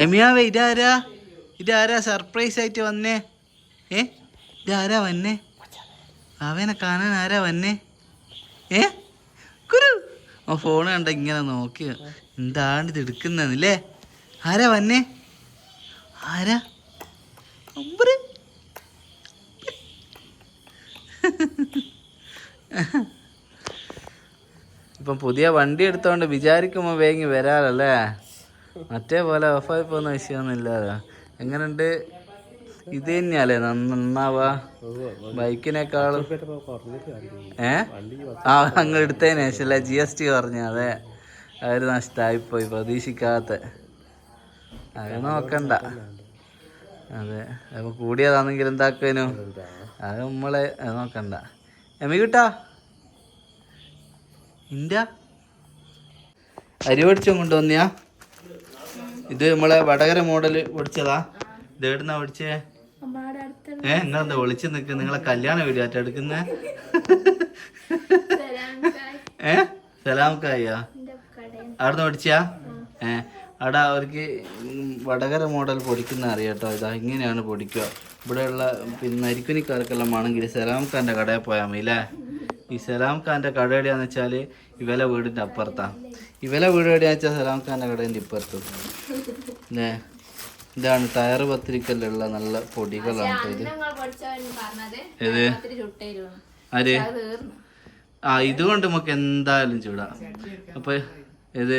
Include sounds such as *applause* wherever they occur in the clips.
എമിയാവേ ഇതാരാ? ഇതാരാ സർപ്രൈസ് ആയിട്ട് വന്നേ? ഏ? ഇതാരാ വന്നേ? അവനെ കാണാൻ ആരാ വന്നേ? ഏ? കുരു ആ ഫോൺ കണ്ട ഇങ്ങനെ നോക്കി. എന്താണ് ഇത് എടുക്കുന്നതല്ലേ ആരാ വന്നേ? ആരാ. ഇപ്പം പുതിയ വണ്ടി എടുത്തോണ്ട് വിചാരിക്കുമ്പോൾ വേഗം വരാറല്ലേ മറ്റേ പോലെ ഓഫായി പോകുന്ന വിഷയമൊന്നുമില്ലല്ലോ എങ്ങനെയുണ്ട്? ഇത് തന്നെയല്ലേ? നന്നാവാ. ബൈക്കിനേക്കാളും ഏ? ആ അങ്ങ് എടുത്തതിന് ശേഷം ജി എസ് ടി പറഞ്ഞു അതെ. അതൊരു നഷ്ടമായിപ്പോയി പ്രതീക്ഷിക്കാത്ത. അത് നോക്കണ്ട. അതെ. അപ്പൊ കൂടിയതാണെങ്കിൽ എന്താക്കാനും അത് നമ്മളെ നോക്കണ്ട. എമ്മി കിട്ടാ? ഇന്റെ അരി പഠിച്ചോ കൊണ്ടുവന്നിയാ ഇത് നമ്മളെ വടകര മോഡൽ ഓടിച്ചതാ. ഇത് എവിടുന്നാ പഠിച്ചേ ഏ നിങ്ങളെന്താ ഒളിച്ചു നിക്ക്? നിങ്ങളെ കല്യാണ വീഡിയോ ആയിട്ട് എടുക്കുന്നേ? ഏ സലാമക്കായ്യാ അവിടുന്ന് ഓടിച്ചാ? ഏ അവിടെ അവർക്ക് വടകര മോഡൽ പൊടിക്കുന്ന അറിയാട്ടോ. ഇതാ ഇങ്ങനെയാണ് പൊടിക്കുക. ഇവിടെയുള്ള പിന്നെ അരിക്കുനിക്കാർക്കെല്ലാം ആണെങ്കിൽ സലാം ഖാന്റെ കടയിൽ പോയാൽ മതി അല്ലേ ഈ സലാം ഖാന്റെ കട എവിടെയാന്ന് വെച്ചാൽ ഇവലെ വീടിന്റെ അപ്പുറത്താ. ഇവലെ വീട് എവിടെയാന്ന് വെച്ചാൽ സലാം ഖാന്റെ കടേന്റെ ഇപ്പുറത്ത്? അല്ലേ ഇതാണ് ടയർ പത്തിരിക്കലുള്ള നല്ല പൊടികളാണ് ഇത്. ഏത്? ആര്? ആ ഇതുകൊണ്ട് നമുക്ക് എന്തായാലും ചൂടാ. അപ്പൊ ഏത്?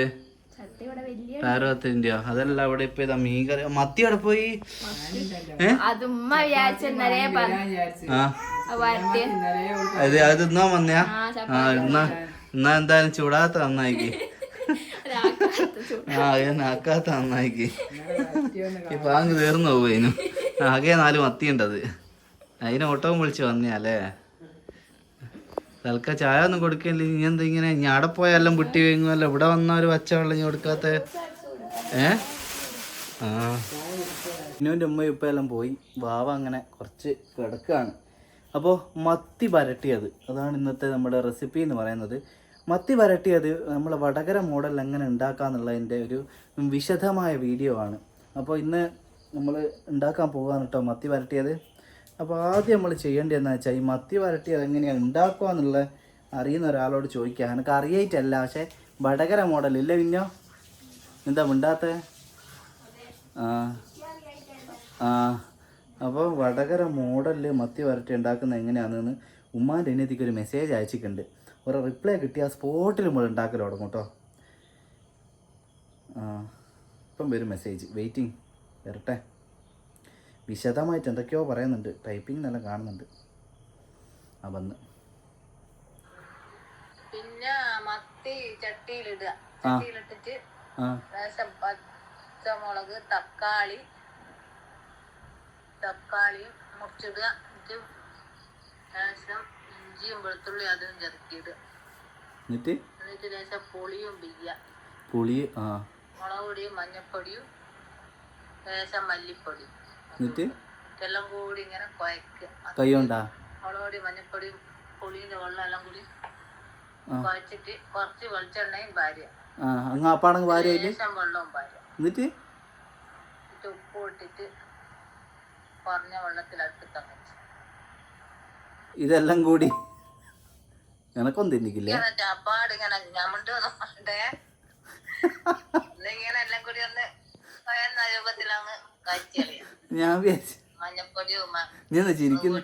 പാരവത്തിന്റെയോ അതല്ല അവിടെ ഇപ്പൊ ഇതാ മീൻ കറി. മത്തി അവിടെ പോയി? അത് അത് ഇന്നാ വന്നയാ? ആ എന്നാ എന്നാ എന്തായാലും ചൂടാത്ത നന്നായിക്ക്. ആ അത് നാക്കാത്ത നന്നായിക്ക് ഇപ്പൊ അങ്ങ് തീർന്നു പോയിനും ആകെ നാല് മത്തി ഉണ്ടത് അതിനെ ഓട്ടവും വിളിച്ച് വന്നയാലേ തൽക്ക ചായ ഒന്നും കൊടുക്കില്ല ഇനി എന്താ ഇങ്ങനെ? ഇനി അവിടെ പോയാലും വിട്ടി വീങ്ങുമല്ലോ ഇവിടെ വന്ന ഒരു പച്ചവെള്ളം ഞാൻ ഇനി കൊടുക്കാത്ത ഏ? ആ. ഇന്നുവിന്റെ ഉമ്മ ഇപ്പം എല്ലാം പോയി. വാവ അങ്ങനെ കുറച്ച് കിടക്കുകയാണ് അപ്പോൾ മത്തി പരട്ടിയത്. അതാണ് ഇന്നത്തെ നമ്മുടെ റെസിപ്പി എന്ന് പറയുന്നത്. മത്തി വരട്ടിയത് നമ്മൾ വടകര മോഡൽ എങ്ങനെ ഉണ്ടാക്കാന്നുള്ളതിന്റെ ഒരു വിശദമായ വീഡിയോ ആണ്. അപ്പോൾ ഇന്ന് നമ്മൾ ഉണ്ടാക്കാൻ പോകാന്ന് കേട്ടോ മത്തി വരട്ടിയത്. അപ്പോൾ ആദ്യം നമ്മൾ ചെയ്യേണ്ടത് വെച്ചാൽ ഈ മത്തി വരട്ടിയത് എങ്ങനെയാണ് ഉണ്ടാക്കുക എന്നുള്ള അറിയുന്ന ഒരാളോട് ചോദിക്കുക എനിക്ക് അറിയായിട്ടല്ല പക്ഷേ വടകര മോഡൽ ഇല്ല പിന്നോ എന്താ മിണ്ടാത്ത? ആ ആ. അപ്പോൾ വടകര മോഡലിൽ മത്തി വരട്ടി ഉണ്ടാക്കുന്നത് എങ്ങനെയാണെന്ന് ഉമ്മാന്റെ അനിയത്തിക്ക് ഒരു മെസ്സേജ് അയച്ചിട്ടുണ്ട്. ഒരു റിപ്ലൈ കിട്ടിയ സ്പോട്ടിൽ നമ്മൾ ഉണ്ടാക്കൽ തുടങ്ങും കേട്ടോ ഇപ്പം വരും മെസ്സേജ് വെയിറ്റിംഗ് വരട്ടെ. വിശദമായിട്ട് എന്തൊക്കെയോ പറയുന്നുണ്ട്. ടൈപ്പിംഗ് നല്ല കാണുന്നുണ്ട്. ആ വന്ന്. പിന്നെ മത്തി ചട്ടിയിലിടുക ചട്ടിയിലിട്ടിട്ട് പച്ചമുളക് തക്കാളി തക്കാളിയും മുറിച്ചിടുക. ശേഷം ഇഞ്ചിയും വെളുത്തുള്ളി അതും ചെറുക്കിയിടുക എന്നിട്ട്? എന്നിട്ട് ലേശം പുളിയും പിയ്യ പുളി ആ. മുളക് പൊടിയും മഞ്ഞപ്പൊടിയും ലേശം മല്ലിപ്പൊടി എന്നിട്ട്? ഇതെല്ലാം കൂടി ഇങ്ങനെ കുഴക്കുക കൈ കൊണ്ടാ മുളക് പൊടി മഞ്ഞപ്പൊടിയും പുളിയുടെ വെള്ളം എല്ലാം കൂടി. കുഴച്ചിട്ട് കുറച്ച് വെളിച്ചെണ്ണയും ഭാര്യ അങ്ങ് അപ്പാടങ്ങ് അതിൽ ലേശം വെള്ളവും ഭാര്യ എന്നിട്ട്? ഉപ്പ് ഇട്ടിട്ട് കുറഞ്ഞ വെള്ളത്തിൽ അടുപ്പിക്കാൻ വെച്ചു. ഇതെല്ലാം കൂടി എനക്കൊന്നും തിന്നിക്കില്ലേ? ഞാൻ വിചാരിച്ചു നീ എന്താ ചിരിക്കുന്നു?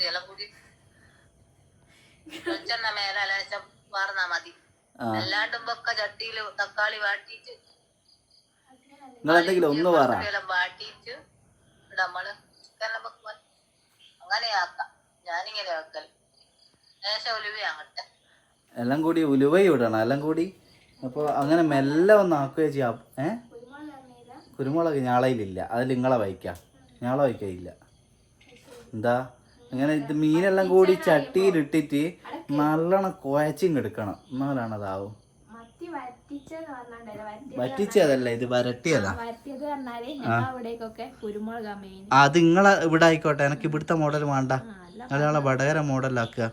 നിങ്ങൾ എന്തെങ്കിലും ഒന്ന് പറ ഞാനിങ്ങനെ വെക്കൽ ലേശം ഉലുവ അങ്ങട്ടെ. എല്ലാം കൂടി ഉലുവയും ഇടണം എല്ലാം കൂടി. അപ്പോൾ അങ്ങനെ മെല്ലെ ഒന്ന് ആക്കുകയോ ചെയ്യാം. ഏ? കുരുമുളക് ഞാളയിലില്ല. അത് നിങ്ങളെ വയ്ക്കാം. ഞാളെ വയ്ക്കയില്ല. എന്താ? അങ്ങനെ ഇത് മീനെല്ലാം കൂടി ചട്ടിയിലിട്ടിട്ട് നല്ലോണം കുഴച്ചും എടുക്കണം. എന്നാലാണ് അതാവും വറ്റിച്ചതല്ല ഇത് വരട്ടിയതാ. അത് നിങ്ങളെ ഇവിടെ ആയിക്കോട്ടെ. എനിക്ക് ഇവിടുത്തെ മോഡൽ വേണ്ട. അതാണ് വടകര മോഡലാക്കുക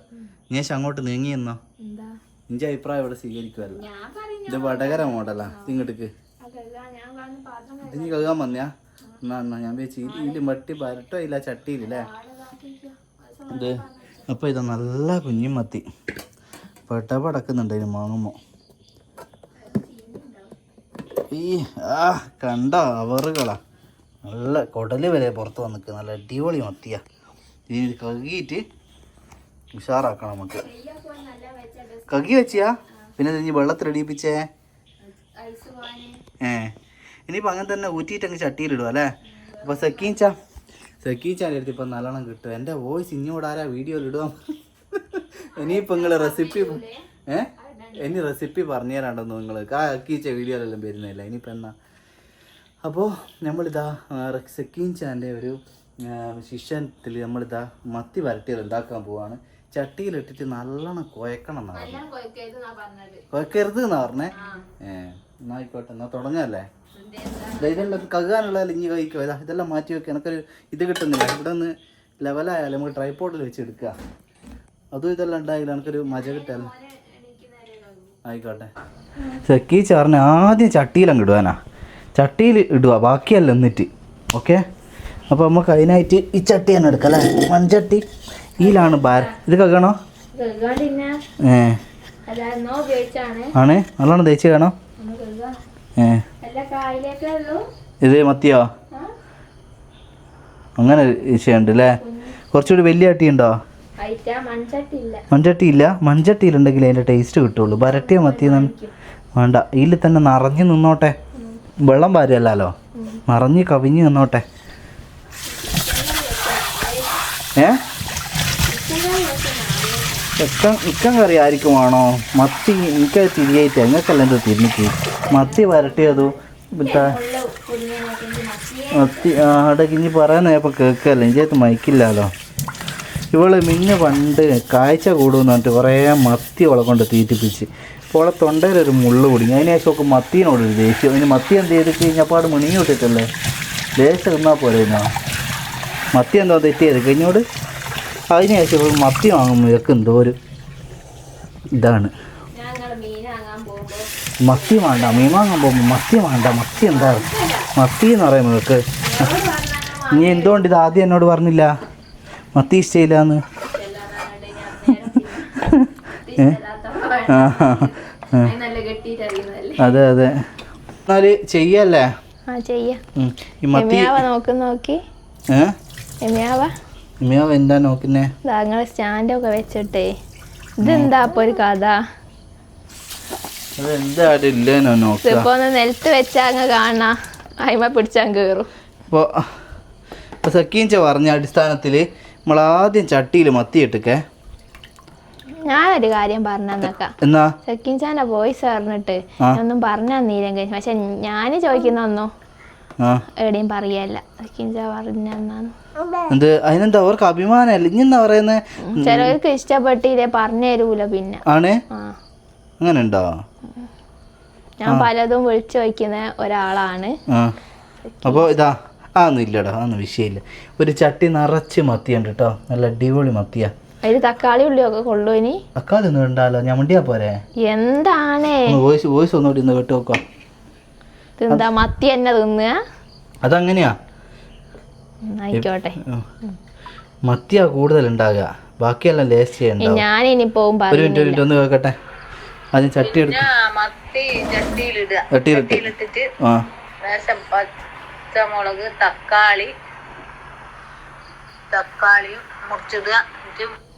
ഞാൻ അങ്ങോട്ട് നീങ്ങിയെന്നോ നിന്റെ അഭിപ്രായം ഇവിടെ സ്വീകരിക്കുമല്ലോ ഇത് വടകര മോഡലാ ഇങ്ങോട്ടേക്ക്. ഇനി കഴുകാൻ വന്നയാ. എന്നാ എന്നാ ഞാൻ വെച്ച് ഇതിൽ മട്ടി വരട്ടോ ഇല്ല ചട്ടിയിലല്ലേ ഇത് അപ്പോൾ ഇത് നല്ല കുഞ്ഞു മത്തി. പെട്ട പടക്കുന്നുണ്ട് ഇതിന് വാങ്ങുമ്പോൾ ഈ ആ കണ്ട അവറുകളാ. നല്ല കുടൽ വരെ പുറത്ത് വന്നിക്ക്. നല്ല അടിപൊളി മത്തിയാ. ഇനി ഇത് കഴുകിയിട്ട് ഉഷാറാക്കണം നമുക്ക്. കഴുകി വെച്ചിയാ? പിന്നെ ഇനി പോവാന് ഏ. ഇനിയിപ്പോൾ അങ്ങനെ തന്നെ ഊറ്റിയിട്ട് അങ്ങ് ചട്ടിയിലിടുക അല്ലേ? അപ്പോൾ സെക്കീച്ച സെക്കീച്ചാന്റെ അടുത്ത് ഇപ്പം നല്ലോണം കിട്ടും. എന്റെ വോയിസ് ഇങ്ങോട്ട് ആരാ വീഡിയോയിൽ ഇടുക ഇനിയിപ്പോൾ നിങ്ങൾ റെസിപ്പി ഏ? ഇനി റെസിപ്പി പറഞ്ഞു തരാണ്ടെന്ന് നിങ്ങൾ കക്കീച്ച വീഡിയോയിലെല്ലാം വരുന്നില്ല ഇനിയിപ്പോൾ എന്നാ? അപ്പോൾ നമ്മളിതാ സെക്കീൻ ചാന്റെ ഒരു ശിഷ്യത്തിൽ നമ്മളിതാ മത്തി വരട്ടിയത് ഉണ്ടാക്കാൻ പോവാണ്? ചട്ടിയിലിട്ടിട്ട് നല്ലോണം കുഴക്കണം എന്നാ പറഞ്ഞത്. കുഴക്കരുത് എന്നാ പറഞ്ഞേ? ഏ എന്നാ ആയിക്കോട്ടെ എന്നാ തുടങ്ങല്ലേ? ഇതെല്ലാം കഴുകാനുള്ള ഇഞ്ഞി കഴിക്കോ ഇതാ ഇതെല്ലാം മാറ്റി വെക്കുക എനിക്കൊരു ഇത് കിട്ടുന്നില്ല. ഇവിടെ നിന്ന് ലെവലായാലും നമുക്ക് ട്രൈപ്പോർട്ടിൽ വെച്ച് എടുക്കുക അതും ഇതെല്ലാം ഉണ്ടായില്ല. എനിക്കൊരു മജ കിട്ടാലും ആയിക്കോട്ടെ. സെക്കി ചാറിന് ആദ്യം ചട്ടിയിലങ്ങ് ഇടുവാനാ. ചട്ടിയിൽ ഇടുക ബാക്കിയല്ല എന്നിട്ട് ഓക്കെ? അപ്പോൾ നമുക്ക് അതിനായിട്ട് ഈ ചട്ടി തന്നെ എടുക്കാം അല്ലേ? മൺചട്ടി. ഇതിലാണ് ബാര. ഇത് കഴുകണോ ഏ. ഉപയോഗിച്ചാണ്? ആണ്? നല്ലോണം തേച്ച് കാണോ? ഏ. ഇത് മത്തിയോ? അങ്ങനെ വിഷയമുണ്ട് അല്ലേ കുറച്ചുകൂടി വലിയ അട്ടി ഉണ്ടോ? അയറ്റാ മൺചട്ടി ഇല്ല മൺചട്ടി ഇല്ല മൺചട്ടിയിലുണ്ടെങ്കിൽ അതിന്റെ ടേസ്റ്റ് കിട്ടുള്ളൂ. വരട്ടിയ മത്തി വേണ്ട. ഇതിൽ തന്നെ നിറഞ്ഞു നിന്നോട്ടെ. വെള്ളം പാരല്ലോ നിറഞ്ഞ് കവിഞ്ഞ് നിന്നോട്ടെ. ഏ? ഇക്കം ഇക്കം കറി ആയിരിക്കും ആണോ മത്തി എനിക്ക് തിരിയായിട്ട് എങ്ങക്കല്ല എന്താ തിരിഞ്ഞിട്ട് മത്തി വരട്ടിയതു? മത്തി അവിടെ ഇനി പറയാനപ്പോൾ കേൾക്കല്ലേ. എനിക്ക് മയക്കില്ലല്ലോ ഇവൾ മിന്നു പണ്ട് കാഴ്ച കൂടുമെന്ന് പറഞ്ഞിട്ട് കുറേ മത്തി അവളെ കൊണ്ട് തീറ്റിപ്പിച്ച്. ഇപ്പോൾ അവളെ തൊണ്ടയിലൊരു മുള്ള് കുടുങ്ങി അതിന് ശേഷം ഒക്കെ ഒരു ദേഷ്യം. അതിന് മത്തി എന്ത് ചെയ്ത് കഴിഞ്ഞപ്പോൾ അവിടെ മിണിങ്ങി വിട്ടിട്ടല്ലേ? ദേഷ്യം തിന്നാൽ പോരെ മത്തി എന്തോ തെറ്റിയത്? കഴിഞ്ഞോട് അതിന് ശേഷം മത്തി വാങ്ങുമ്പോൾ ഇതൊക്കെ എന്തോ ഒരു ഇതാണ്. മത്തി വേണ്ട മീൻ വാങ്ങാൻ പോകുമ്പോൾ മത്തി വേണ്ട മത്തി എന്താ? മത്തി എന്ന് പറയുമ്പോൾ നിങ്ങൾക്ക് നീ എന്തുകൊണ്ട് ഇത് ആദ്യം എന്നോട് പറഞ്ഞില്ല? മത്തി ഇഷ്ടമില്ല എന്ന് നല്ല കെട്ടിട്ടറിയുന്നതല്ലേ അതെ അതെ. എന്നാൽ ചെയ്യല്ലേ? ആ ചെയ്യാം. ഉം. ഈ മത്തി നോക്ക് നോക്കി. ഇമ്മയോ എന്താ നോക്കുന്നേ? ഞങ്ങൾ സ്റ്റാൻഡൊക്കെ വെച്ചിട്ടേ. ഇതെന്താ അപ്പൊ ഒരു കഥ? ഇല്ലേനോ നോക്കുക ഇതിപ്പോ ഒന്ന് നിലത്ത് വെച്ചാ അങ്ങ് കാണാ. അയിമ പിടിച്ചാൻ കേറും. ഇപ്പോൾ ഇപ്പോൾ സക്കീഞ്ച പറഞ്ഞ അടിസ്ഥാനത്തിൽ നമ്മൾ ആദ്യം ചട്ടിയിൽ മത്തിയിട്ടൊക്കെ ഞാനൊരു കാര്യം പറഞ്ഞേക്കാം എന്നാ? സെക്കിൻചാന്റെ വോയിസ് പറഞ്ഞിട്ട്. ഒന്നും പറഞ്ഞു തന്നില്ലെങ്കിൽ പക്ഷെ ഞാൻ ചോദിക്കുന്നൊന്നും ആ എവിടെയും പറയല്ല. എന്ത്? അതിനെന്താ? അവർക്ക് അഭിമാനമല്ല ഇനി എന്താ പറയുന്നത് ചിലവർക്ക് ഇഷ്ടപ്പെട്ടില്ലേ പറഞ്ഞു തരൂല പിന്നെ. ആണ്? അങ്ങനെ ഉണ്ടോ ഞാൻ പലതും വിളിച്ചു വയ്ക്കുന്ന ഒരാളാണ്. അപ്പോൾ ഇതാ ആന്നില്ലടാ ഇല്ലടാ അതൊന്നും വിഷയമില്ല. ഒരു ചട്ടി നിറച്ച് മത്തിയുണ്ട് കേട്ടോ നല്ല അടിപൊളി മത്തിയാ. അതിൽ തക്കാളി ഉള്ളിയൊക്കെ കൊള്ളു ഇനി. തക്കാളി ഒന്നും ഉണ്ടല്ലോ ഞാൻ മണ്ടിയാ പോരെ? എന്താണ്? വോയിസ് വോയിസ് ഒന്നുകൂടി ഒന്ന് കേട്ട് നോക്കാം. തിന്താ മത്തി തന്നെ തിന്നുക? അതങ്ങനെയാ? ആയിക്കോട്ടെ. മത്തിയാ കൂടുതൽ ഉണ്ടാകുക ബാക്കിയെല്ലാം ലേസ്റ്റ് ചെയ്യണ്ട ഞാൻ ഇനി പോകും ഒരു മിനിറ്റ് ഒരു മിനിറ്റ് ഒന്ന് കേൾക്കട്ടെ? ആദ്യം ചട്ടി എടുത്ത് മത്തി ചട്ടിയിലിടുക. ആ. പച്ചമുളക് തക്കാളി തക്കാളിയും മുറിച്ചിടുക.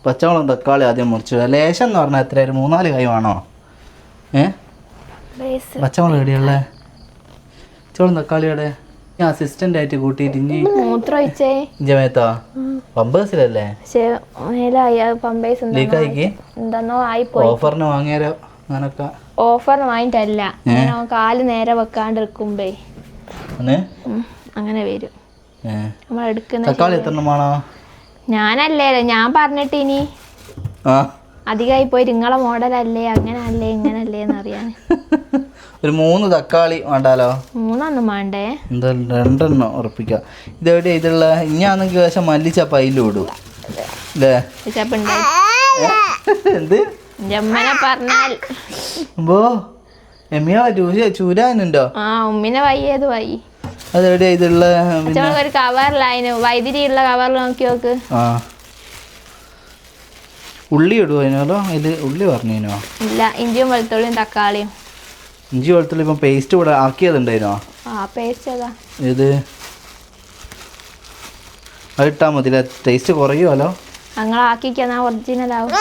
പച്ചമുളകും തക്കാളി ആദ്യം മുറിച്ചിടുക. ലേശം എന്ന് പറഞ്ഞാൽ എത്ര ഒരു മൂന്നാൽ കൈ വേണോ? ഏ? ബേസ്. പച്ചമുളക് എവിടെയുള്ളേ ചോളം തക്കാളിയുടെ അസിസ്റ്റന്റ് ആയിട്ട് കൂട്ടിയിട്ട് ഇനി മൂത്രം ഒഴിച്ചേ. ജമയത്തോ പമ്പേഴ്സിലല്ലേ? പക്ഷെ മേലായി പമ്പേസ് ലീക്കായിക്ക് എന്താന്നോ ആയിപ്പോയി ഓഫറിന് വാങ്ങിയാലോ അങ്ങനൊക്കെ. ഓഫറിന് വാങ്ങിട്ടല്ല കാൽ നേരെ വെക്കാണ്ടിരിക്കുമ്പേ. അങ്ങനെ വരും. നമ്മൾ എടുക്കുന്ന തക്കാളി ഞാനല്ലേ ഞാൻ പറഞ്ഞിട്ട് ഇനി. അധികമായി പോയി നിങ്ങളെ മോഡലല്ലേ അങ്ങനല്ലേ അല്ലേ ഇങ്ങനെ അല്ലേ എന്ന് അറിയാൻ *laughs* ഒരു മൂന്ന് തക്കാളി വേണ്ടാലോ? മൂന്നെണ്ണം വേണ്ടേ? എന്തായാലും രണ്ടെണ്ണം ഉറപ്പിക്കാം. ഇതെവിടെ ഇതുള്ള? ഇനിയാണെങ്കിൽ പക്ഷെ മല്ലിച്ചപ്പ അതിലും ഇടും. അല്ലേ എന്ത്? പറഞ്ഞാൽ. അപ്പോ എമ്മിയാ ചൂര ചൂരാനുണ്ടോ? ആ ഉമ്മിനെ വയ്യത് വൈ അതെവിടെയാ ഇതുള്ള ഒരു കവറിലായിന് വൈദ്യുതിയുള്ള കവറിൽ നോക്കി നോക്ക്. ആ. ഉള്ളി ഇടുവോ അതിനോ അതിൽ ഉള്ളി പറഞ്ഞോ ഇല്ല ഇഞ്ചിയും വെളുത്തുള്ളിയും തക്കാളിയും. ഇഞ്ചി വെളുത്തുള്ളി ഇപ്പം പേസ്റ്റ് ഇവിടെ ആക്കിയതുണ്ടായിരുന്നോ? ആ പേസ്റ്റ് അതാ ഏത്? അത് മതി ടേസ്റ്റ് കുറയുമല്ലോ ഞങ്ങൾ ഒറിജിനൽ ആവും.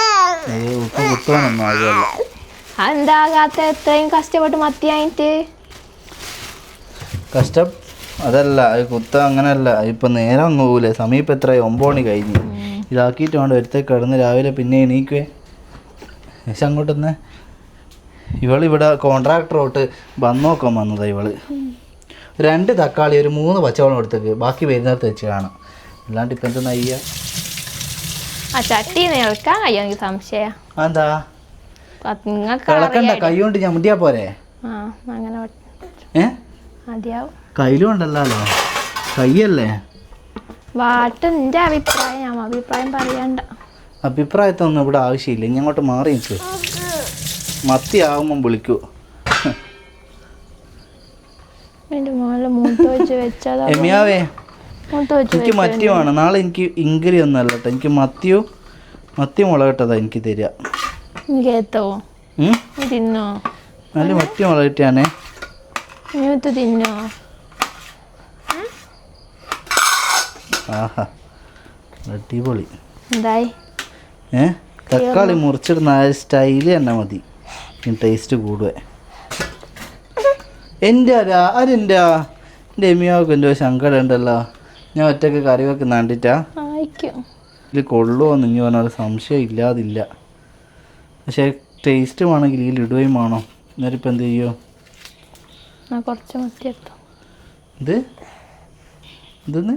കഷ്ടപ്പെട്ട് മത്തിയായിട്ട് കഷ്ടം? അതല്ല അത് കുത്ത അങ്ങനെയല്ല ഇപ്പം നേരം സമയം ഇപ്പം എത്രയായി ഒമ്പത് മണി കഴിഞ്ഞു ഇതാക്കിയിട്ട് വേണ്ട ഒരുത്തേക്ക് കിടന്ന് രാവിലെ പിന്നെ എണീക്കുവേ. പക്ഷെ അങ്ങോട്ടൊന്ന്. ഇവളിവിടെ കോൺട്രാക്ടറോട്ട് വന്നോക്കാൻ വന്നതാണ് ഇവൾ. രണ്ട് തക്കാളി ഒരു മൂന്ന് പച്ചവളം എടുത്തേക്ക്. ബാക്കി വരുന്നത് വെച്ച് കാണാം. അല്ലാണ്ട് ഇപ്പം എന്താ നയ്യ ആ ചട്ടി നിൽക്കാൻ കഴിയോ? എനിക്ക് സംശയം. എന്താ? നിങ്ങൾക്ക് കൈ കൊണ്ട് ഞാൻ മുട്ടിയാ പോരെ? കയ്യിലും ഉണ്ടല്ലോ കയ്യല്ലേ? വാട്ട് നിന്റെ അഭിപ്രായം അഭിപ്രായം പറയണ്ട. അഭിപ്രായത്തൊന്നും ഇവിടെ ആവശ്യമില്ല. ഇനി അങ്ങോട്ട് മാറി നിൽക്ക് മത്തി വിളിക്കൂ *laughs* എമിയാവേ എനിക്ക് മത്തിയുമാണ് നാളെ എനിക്ക് ഇങ്കരി ഒന്നും അല്ല കേട്ടോ എനിക്ക് മത്തിയോ മത്തി മുളകട്ടതാ എനിക്ക് തരിക. നല്ല മത്തി മുളകിട്ടാണേ തിന്നോ? ആഹാ അടിപൊളി. എന്തായി? ഏ? തക്കാളി മുറിച്ചിടുന്ന ആ സ്റ്റൈൽ തന്നെ മതി. ടേസ്റ്റ് കൂടുവേ. എന്റെ ആരാ? ആരെന്റെ എന്റെ എമ്മിയാവൊക്കെ എന്റെ ശങ്കട ഉണ്ടല്ലോ ഞാൻ ഒറ്റയ്ക്ക് കറി വെക്കുന്ന കണ്ടിട്ടാ ഇതിൽ കൊള്ളുമോ എന്ന് ഇനി പറഞ്ഞാൽ സംശയം ഇല്ലാതില്ല. പക്ഷേ ടേസ്റ്റ് വേണമെങ്കിൽ ഇതിൽ ഇടുകയും വേണം. എന്നിട്ടിപ്പോൾ എന്ത് ചെയ്യോ? കുറച്ച് മത്തി എടുത്തു. ഇത് ഇതെന്ന്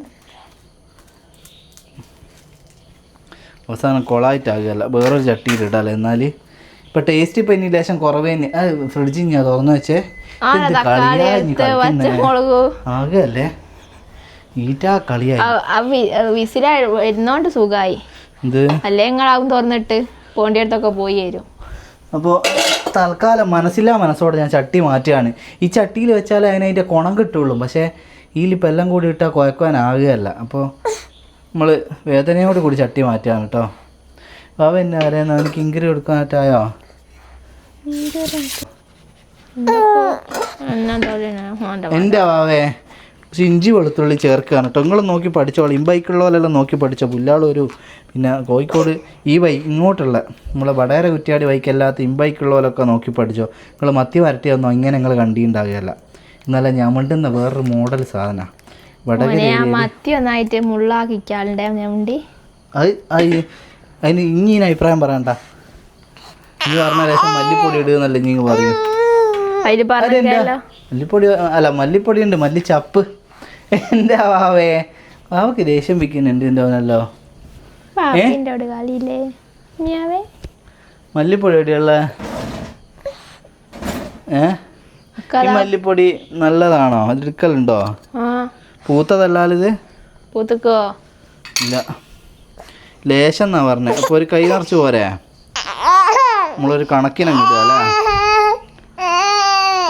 അവസാനം കൊളായിട്ടാകുകയല്ല വേറൊരു ചട്ടിയിലിടാല്ലേ എന്നാൽ ഇപ്പം ടേസ്റ്റ് ഇപ്പൊ ഇനി ലേശം കുറവേ ഫ്രിഡ്ജിൽ ഞാൻ തുറന്നു വെച്ചേ. ആ എന്ത് തക്കാളി കളിയാ ഇനി എടുത്ത് കളിക്കുന്നെ? പച്ചമുളക് ആകുകയല്ലേ ഈറ്റാ കളിയായി. വരുന്നോണ്ട് ഇത് അല്ലേ നിങ്ങളാവും തുറന്നിട്ട്? പോണ്ടിയടുത്തൊക്കെ പോയി വരും. അപ്പോൾ തൽക്കാലം മനസ്സില്ലാ മനസ്സോടെ ഞാൻ ചട്ടി മാറ്റുകയാണ്. ഈ ചട്ടിയിൽ വെച്ചാലേ അതിന് അതിന്റെ കുണം കിട്ടുള്ളൂ. പക്ഷേ ഇതിലിപ്പോൾ എല്ലാം കൂടി ഇട്ടാൽ കുഴക്കാനാകുകയല്ല അപ്പോൾ നമ്മൾ വേദനയോട് കൂടി ചട്ടി മാറ്റുകയാണ് കേട്ടോ. ബാബ എന്നെ എനിക്ക് ഇങ്കരി കൊടുക്കാനായിട്ടായോ പറ്റായോ എന്റെ ബാവേ ഇഞ്ചി വെളുത്തുള്ളി ചേർക്കുകയാണ് കേട്ടോ. നിങ്ങൾ നോക്കി പഠിച്ചോളൂ. ഇമ്പൈക്കുള്ള പോലെല്ലാം നോക്കി പഠിച്ചോ? പുല്ലാളൊരു പിന്നെ കോഴിക്കോട് ഈ വൈ ഇങ്ങോട്ടുള്ള നമ്മളെ വടകര കുറ്റിയാടി വൈക്കല്ലാത്ത ഇമ്പൈക്കുള്ള പോലൊക്കെ നോക്കി പഠിച്ചോ? നിങ്ങൾ മത്തി വരട്ടിയൊന്നും ഇങ്ങനെ നിങ്ങൾ കണ്ടിട്ടുണ്ടാകുകയല്ല എന്നാലും മിണ്ടുന്ന വേറൊരു മോഡൽ സാധന. വടകര മത്തി ഒന്നായിട്ട് മുള്ളാക്കിക്കാളുടെ ഞാൻ അത് അതിന് ഇങ്ങനെ അഭിപ്രായം പറയണ്ട? നീ പറഞ്ഞ ലേശം മല്ലിപ്പൊടി ഇടുന്നല്ല നീ പറയും അതിൽ പറഞ്ഞല്ലോ മല്ലിപ്പൊടി അല്ല മല്ലിപ്പൊടി ഉണ്ട് മല്ലിച്ചപ്പ്. എന്താ വാവേ? വാവക്ക് ദേഷ്യം പിക്കുന്നുണ്ട് എന്റെ അവനല്ലോ മല്ലിപ്പൊടി എവിടെയുള്ള? ഏ? ഈ മല്ലിപ്പൊടി നല്ലതാണോ? അതെടുക്കലുണ്ടോ പൂത്തതല്ലാലിത് പൂത്തക്കോ? ഇല്ല. ലേശം എന്നാ പറഞ്ഞത് അപ്പോൾ ഒരു കൈ നിറച്ച് പോരെ. നമ്മളൊരു കണക്കിനങ്ങ് ഇടുക അല്ലേ?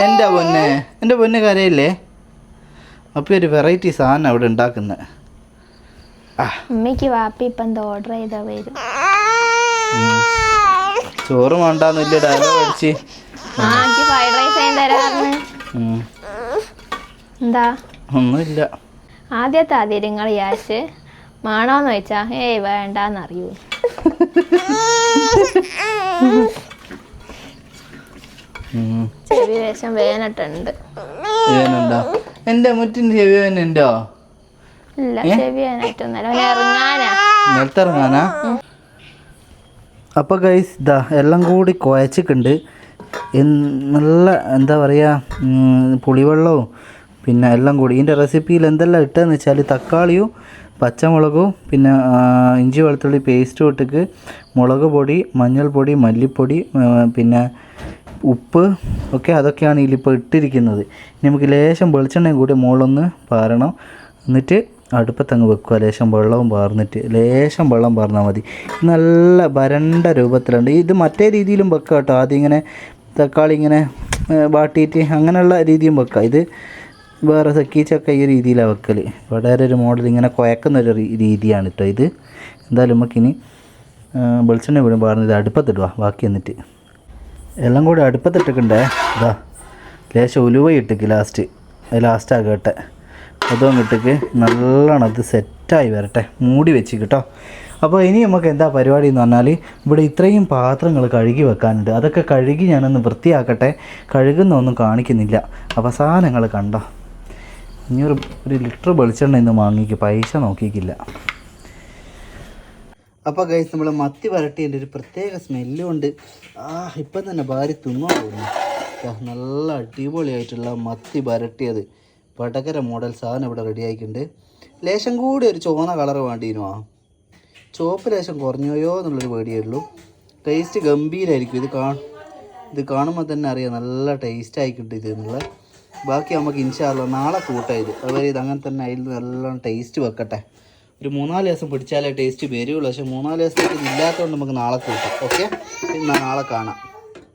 എന്റെ പൊന്നെ എന്റെ പൊന്നെ കരയില്ലേ? അപ്പോൾ ഒരു വെറൈറ്റി സാധനം അവിടെ ഉണ്ടാക്കുന്നത് അമ്മയ്ക്ക് വാപ്പി ഇപ്പം ഓർഡർ ചെയ്താ വരും. ചോറ് വേണ്ടാന്നില്ല ഡയലോഗ് അടിച്ച്. Fried rice. എന്താ? ഒന്നുമില്ല. ആദ്യത്തെ ആദ്യം നിങ്ങൾ വിചാരിച്ച്. മാണോന്ന് വെച്ചാ ഏയ് വേണ്ടാന്ന് അറിയൂ ഉം. ചെവി വേഷം വേനട്ടുണ്ട്. എന്റെ മുറ്റിന്റെ ചെവി ഉണ്ടോ ഇല്ല ചെവി വേനായിട്ടൊന്നല്ല ഇറങ്ങാനാ. നിലത്തിറങ്ങാനാ? അപ്പോൾ ഗൈസ് ഇതാ എല്ലാം കൂടി കുഴച്ചിട്ടുണ്ട്. നല്ല എന്താ പറയുക പുളിവെള്ളവും പിന്നെ എല്ലാം കൂടി. ഇതിന്റെ റെസിപ്പിയിൽ എന്തെല്ലാം ഇട്ടതെന്ന് വെച്ചാൽ തക്കാളിയും പച്ചമുളകും പിന്നെ ഇഞ്ചി വെളുത്തുള്ളി പേസ്റ്റ് ഇട്ടിക്ക് മുളക് പൊടി മഞ്ഞൾപ്പൊടി മല്ലിപ്പൊടി പിന്നെ ഉപ്പ് ഒക്കെ അതൊക്കെയാണ് ഇതിലിപ്പോൾ ഇട്ടിരിക്കുന്നത്. ഇനി നമുക്ക് ലേശം വെളിച്ചെണ്ണയും കൂടി മുകളിലൊന്ന് പാരണം. എന്നിട്ട് അടുപ്പത്തങ്ങ് വെക്കുക. ലേശം വെള്ളവും പാർന്നിട്ട് ലേശം വെള്ളം പാർന്നാൽ മതി. നല്ല വരണ്ട രൂപത്തിലുണ്ട്. ഇത് മറ്റേ രീതിയിലും വെക്കാം കേട്ടോ. ആദ്യം ഇങ്ങനെ തക്കാളി ഇങ്ങനെ വാട്ടിയിട്ട് അങ്ങനെയുള്ള രീതിയും വെക്കാം ഇത് വേറെ സക്കീച്ചൊക്കെ ഈ രീതിയിലാണ് വെക്കൽ വളരെ ഒരു മോഡൽ ഇങ്ങനെ കുഴക്കുന്ന ഒരു രീതിയാണ് കേട്ടോ ഇത്. എന്തായാലും നമുക്കിനി വെളിച്ചെണ്ണ വീടും പറഞ്ഞത് ഇത് അടുപ്പത്തിടുക ബാക്കി എന്നിട്ട്. എല്ലാം കൂടി അടുപ്പത്തിട്ടിട്ടുണ്ടേ. ഇതാ ലേശം ഉലുവ ലാസ്റ്റ് ലാസ്റ്റ് ആകട്ടെ. അതും ഇട്ടേക്ക് നല്ലോണം അത് സെറ്റായി വരട്ടെ. മൂടി വെച്ച് കേട്ടോ അപ്പോൾ ഇനി നമുക്ക് എന്താ പരിപാടി എന്ന് പറഞ്ഞാൽ ഇവിടെ ഇത്രയും പാത്രങ്ങൾ കഴുകി വെക്കാനുണ്ട്. അതൊക്കെ കഴുകി ഞാനൊന്ന് വൃത്തിയാക്കട്ടെ. കഴുകുന്നൊന്നും കാണിക്കുന്നില്ല. അപ്പോൾ സാധനങ്ങൾ കണ്ടോ? ഇനി ഒരു ലിറ്റർ വെളിച്ചെണ്ണ ഇന്ന് വാങ്ങിക്ക്. പൈസ നോക്കിക്കില്ല. അപ്പോൾ ഗൈസ് നമ്മൾ മത്തി വരട്ടിയതിന്റെ ഒരു പ്രത്യേക സ്മെല്ലും ഉണ്ട് ആ ഇപ്പം തന്നെ ഭാര്യ തിന്നാൻ തോന്നുന്നു. നല്ല അടിപൊളിയായിട്ടുള്ള മത്തി വരട്ടിയത്. വടകര മോഡൽ സാധനം ഇവിടെ റെഡി ആയിട്ടുണ്ട്. ലേശം കൂടി ഒരു ചുവന്ന കളർ ആ ചുവപ്പ് ലേശം കുറഞ്ഞോയോ എന്നുള്ളൊരു പേടിയേ ഉള്ളൂ ടേസ്റ്റ് ഗംഭീരമായിരിക്കും ഇത് കാ ഇത് കാണുമ്പോൾ തന്നെ അറിയാം നല്ല ടേസ്റ്റ് ആയിക്കിട്ടുണ്ട് ഇത് എന്നുള്ളത് ബാക്കി നമുക്ക് ഇൻഷാല്ല നാളെ കൂട്ടാം ഇത് അതുപോലെ ഇത് അങ്ങനെ തന്നെ അതിൽ നല്ലോണം ടേസ്റ്റ് വെക്കട്ടെ. ഒരു മൂന്നാൽ ദിവസം പിടിച്ചാലേ ടേസ്റ്റ് വരുള്ളൂ. പക്ഷേ മൂന്നാൽ ദിവസത്തേക്ക് ഇല്ലാത്തതുകൊണ്ട് നമുക്ക് നാളെ കൂട്ടാം. ഓക്കെ നാളെ കാണാം.